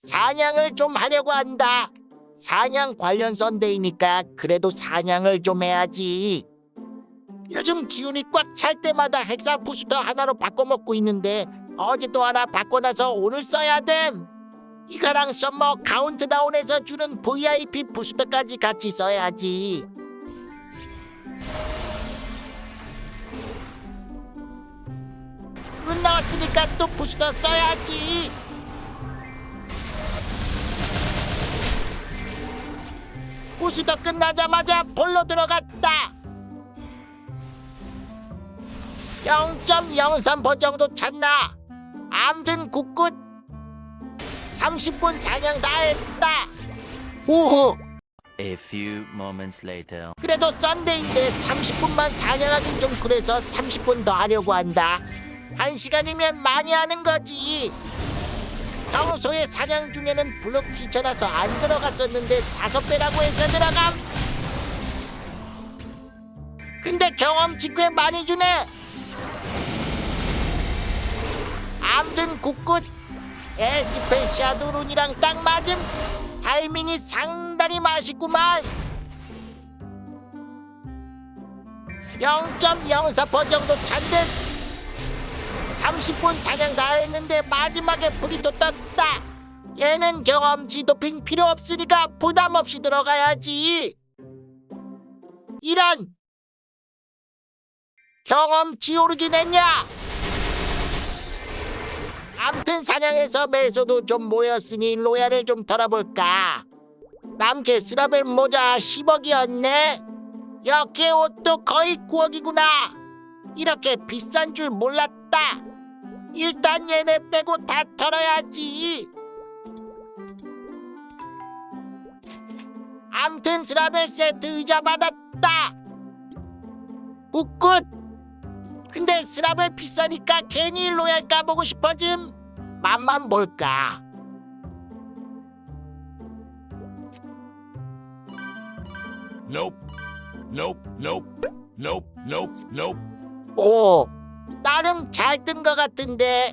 사냥을 좀 하려고 한다. 사냥 관련 썬데이니까 그래도 사냥을 좀 해야지. 요즘 기운이 꽉 찰 때마다 헥사 부스터 하나로 바꿔 먹고 있는데 어제도 하나 바꿔놔서 오늘 써야 됨. 이거랑 썸머 카운트다운에서 주는 VIP 부스터까지 같이 써야지. 룬 나왔으니까 또 부스터 써야지. 부스터 끝나자마자 볼로 들어갔다. 0.03% 정도 찼나? 암튼 굿굿 30분 사냥 다 했다. 우후 A few moments later. 그래도 썬데이인데 30분만 사냥하긴 좀 그래서 30분 더 하려고 한다. 한 시간이면 많이 하는 거지. 평소에 사냥 중에는 블록 티쳐라서 안 들어갔었는데 다섯 배라고 해서 들어감. 근데 경험치 꽤 많이 주네. 암튼 굿굿 에스페 샤도룬이랑 딱 맞음. 타이밍이 상당히 맛있구만. 0.04% 정도 찬듯 30분 사냥 다 했는데 마지막에 브리또 떴다. 얘는 경험치 도핑 필요 없으니까 부담 없이 들어가야지. 이런. 경험치 오르긴 했냐? 암튼 사냥에서 매소도 좀 모였으니 로얄을 좀 털어볼까? 남캐 스라벨 모자 10억이었네? 여캐 옷도 거의 9억이구나. 이렇게 비싼 줄 몰랐다. 일단 얘네 빼고 다 털어야지. 암튼 스라벨 세트 의자 받았다. 굿굿. 근데 스라벨 비싸니까 괜히 로얄 까보고 싶어짐. 맛만 볼까. Nope. Nope. Nope. Nope. Nope. Nope. 오, 나름 잘 뜬 것 같은데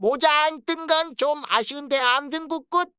모자 안 뜬 건 좀 아쉬운데 암튼 굿굿